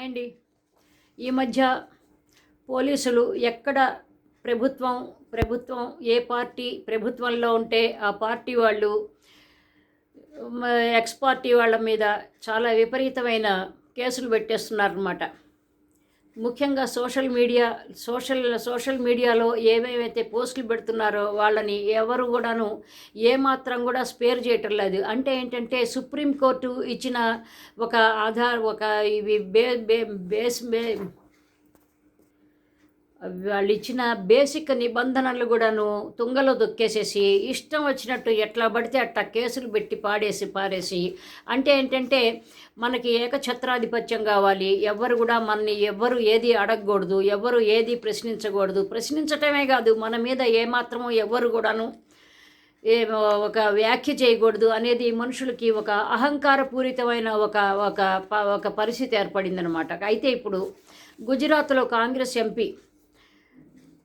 Hi అండి. ఈ మధ్య పోలీసులు ఎక్కడ ప్రభుత్వం ప్రభుత్వం ఏ పార్టీ ప్రభుత్వంలో ఉంటే ఆ పార్టీ వాళ్ళు ఎక్స్ పార్టీ వాళ్ళ మీద చాలా విపరీతమైన కేసులు పెట్టేస్తున్నారన్నమాట. ముఖ్యంగా సోషల్ మీడియా సోషల్ సోషల్ మీడియాలో ఏమేమైతే పోస్టులు పెడుతున్నారో వాళ్ళని ఎవరు కూడాను ఏమాత్రం కూడా స్పేర్ చేయటం లేదు. అంటే ఏంటంటే సుప్రీంకోర్టు ఇచ్చిన ఒక ఆధార్ ఒక ఇవి బే బే బేస్ బే వాళ్ళు ఇచ్చిన బేసిక్ నిబంధనలు కూడాను తుంగలో దొక్కేసేసి ఇష్టం వచ్చినట్టు ఎట్లా పడితే అట్లా కేసులు పెట్టి పాడేసి పారేసి అంటే ఏంటంటే మనకి ఏకఛత్రాధిపత్యం కావాలి. ఎవ్వరు కూడా మనని ఎవ్వరు ఏది అడగకూడదు ఎవ్వరు ఏది ప్రశ్నించకూడదు. ప్రశ్నించటమే కాదు మన మీద ఏమాత్రము ఎవరు కూడాను ఏ ఒక వ్యాఖ్య చేయకూడదు అనేది మనుషులకి ఒక అహంకారపూరితమైన ఒక ఒక ప- ఒక పరిస్థితి ఏర్పడిందనమాట. అయితే ఇప్పుడు గుజరాత్లో కాంగ్రెస్ ఎంపీ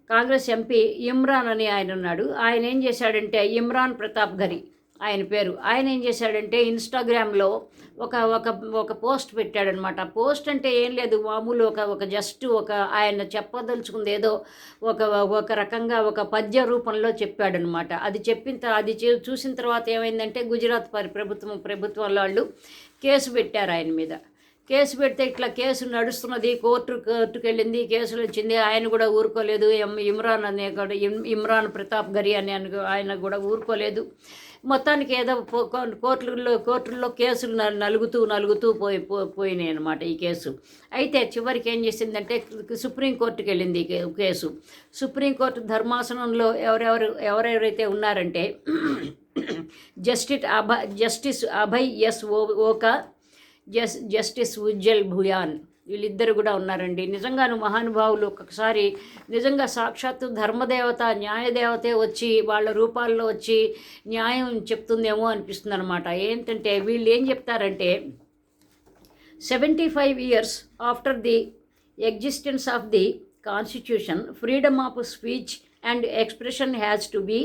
కాంగ్రెస్ ఎంపీ ఇమ్రాన్ అని ఆయన ఉన్నాడు. ఆయన ఏం చేశాడంటే ఇమ్రాన్ ప్రతాప్ గరి ఆయన పేరు. ఆయన ఏం చేశాడంటే ఇన్స్టాగ్రామ్లో ఒక ఒక ఒక పోస్ట్ పెట్టాడనమాట. పోస్ట్ అంటే ఏం లేదు మామూలు ఒక ఒక జస్ట్ ఒక ఆయన చెప్పదలుచుకుంది ఏదో ఒక ఒక రకంగా ఒక పద్య రూపంలో చెప్పాడనమాట. అది చెప్పిన తర్వాత అది చూ- చూసిన తర్వాత ఏమైందంటే గుజరాత్ పరి ప్రభుత్వం ప్రభుత్వం వాళ్ళు కేసు పెట్టారు ఆయన మీద. కేసు పెడితే ఇట్లా కేసు నడుస్తున్నది కోర్టు కోర్టుకు వెళ్ళింది కేసులు వచ్చింది ఆయన కూడా ఊరుకోలేదు. ఎం- ఇమ్రాన్ అనే ఇమ్రాన్ ప్రతాప్ గరి అనే ఆయన- కూడా ఊరుకోలేదు. మొత్తానికి ఏదో కోర్టుల్లో కోర్టుల్లో కేసులు నలుగుతూ నలుగుతూ పోయి పో- పోయినాయి అనమాట ఈ కేసు. అయితే చివరికి ఏం చేసిందంటే సుప్రీంకోర్టుకి వెళ్ళింది ఈ కేసు. సుప్రీంకోర్టు ధర్మాసనంలో ఎవరెవరు ఎవరెవరైతే ఉన్నారంటే జస్టిస్ అభ జస్టిస్ అభయ్ ఎస్ ఓ ఓకా జస్ జస్టిస్ ఉజ్జల్ భుయాన్ వీళ్ళిద్దరు కూడా ఉన్నారండి. నిజంగాను మహానుభావులు ఒక్కొక్కసారి నిజంగా సాక్షాత్తు ధర్మదేవత న్యాయదేవతే వచ్చి వాళ్ళ రూపాల్లో వచ్చి న్యాయం చెప్తుందేమో అనిపిస్తుంది అనమాట ఏంటంటే వీళ్ళు ఏం చెప్తారంటే seventy five years after the existence of the constitution freedom of speech and expression has to be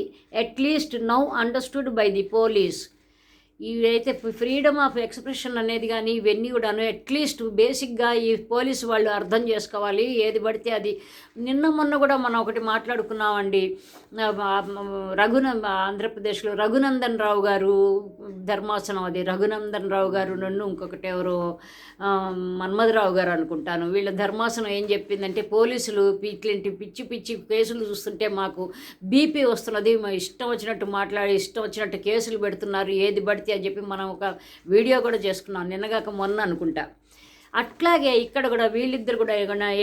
at least now understood by the police ఇవైతే ఫ్రీడమ్ ఆఫ్ ఎక్స్ప్రెషన్ అనేది కానీ ఇవన్నీ కూడాను అట్లీస్ట్ బేసిక్గా ఈ పోలీసు వాళ్ళు అర్థం చేసుకోవాలి. ఏది పడితే అది. నిన్న మొన్న కూడా మనం ఒకటి మాట్లాడుకున్నామండి. రఘున ఆంధ్రప్రదేశ్లో రఘునందన్ రావు గారు ధర్మాసనం అది. రఘునందన్ రావు గారు నన్ను ఇంకొకటి ఎవరు మన్మధరావు గారు అనుకుంటాను. వీళ్ళ ధర్మాసనం ఏం చెప్పిందంటే పోలీసులు ఇట్లాంటి పిచ్చి పిచ్చి కేసులు చూస్తుంటే మాకు బీపీ వస్తున్నది. ఇష్టం వచ్చినట్టు మాట్లాడి ఇష్టం వచ్చినట్టు కేసులు పెడుతున్నారు. ఏది పడితే అని చెప్పి మనం ఒక వీడియో కూడా చేసుకున్నాం. నిన్నగాక మొన్న అనుకుంటా. అట్లాగే ఇక్కడ కూడా వీళ్ళిద్దరు కూడా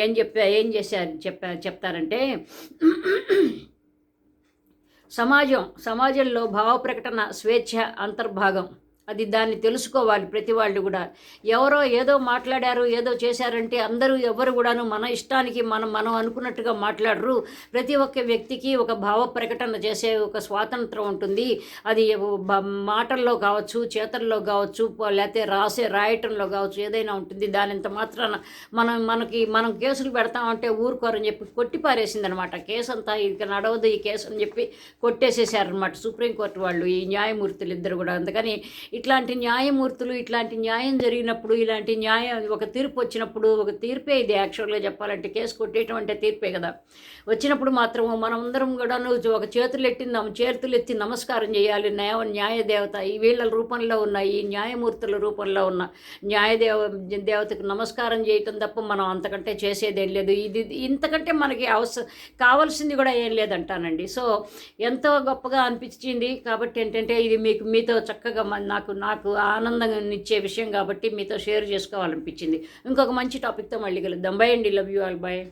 ఏం చెప్పా ఏం చేశారు చెప్పా చెప్తారంటే సమాజం సమాజంలో భావ ప్రకటన స్వేచ్ఛ అంతర్భాగం. అది దాన్ని తెలుసుకోవాలి ప్రతి వాళ్ళు కూడా. ఎవరో ఏదో మాట్లాడారు ఏదో చేశారంటే అందరూ ఎవరు కూడాను మన ఇష్టానికి మనం మనం అనుకున్నట్టుగా మాట్లాడరు. ప్రతి ఒక్క వ్యక్తికి ఒక భావ ప్రకటన చేసే ఒక స్వాతంత్రం ఉంటుంది. అది మాటల్లో కావచ్చు చేతల్లో కావచ్చు లేకపోతే రాసే రాయటంలో కావచ్చు ఏదైనా ఉంటుంది. దానింత మాత్రాన మనం మనకి మనం కేసులు పెడతామంటే ఊరుకోరని చెప్పి కొట్టిపారేసింది అనమాట కేసు అంతా ఇక నడవదు ఈ కేసు అని చెప్పి కొట్టేసేసారనమాట సుప్రీంకోర్టు వాళ్ళు ఈ న్యాయమూర్తులు ఇద్దరు కూడా. అందుకని ఇట్లాంటి న్యాయమూర్తులు ఇట్లాంటి న్యాయం జరిగినప్పుడు ఇలాంటి న్యాయం ఒక తీర్పు వచ్చినప్పుడు ఒక తీర్పే ఇది యాక్చువల్గా చెప్పాలంటే కేసు కొట్టేయటం అంటే తీర్పే కదా. వచ్చినప్పుడు మాత్రం మనమందరం కూడా ఒక చేతులు ఎత్తి నమ్మ చేతులు ఎత్తి నమస్కారం చేయాలి. న్యాయ న్యాయదేవత ఈ వీళ్ళ రూపంలో ఉన్న ఈ న్యాయమూర్తుల రూపంలో ఉన్న న్యాయదేవ దేవతకు నమస్కారం చేయటం తప్ప మనం అంతకంటే చేసేదేం లేదు. ఇది ఇంతకంటే మనకి అవసరం కావాల్సింది కూడా ఏం లేదంటానండి. సో ఎంతో గొప్పగా అనిపించింది కాబట్టి ఏంటంటే ఇది మీకు మీతో చక్కగా నాకు నాకు నాకు ఆనందంగా ఇచ్చే విషయం కాబట్టి మీతో షేర్ చేసుకోవాలనిపించింది. ఇంకొక మంచి టాపిక్తో మళ్ళీ కలుద్దాం. బై అండి. Love you all by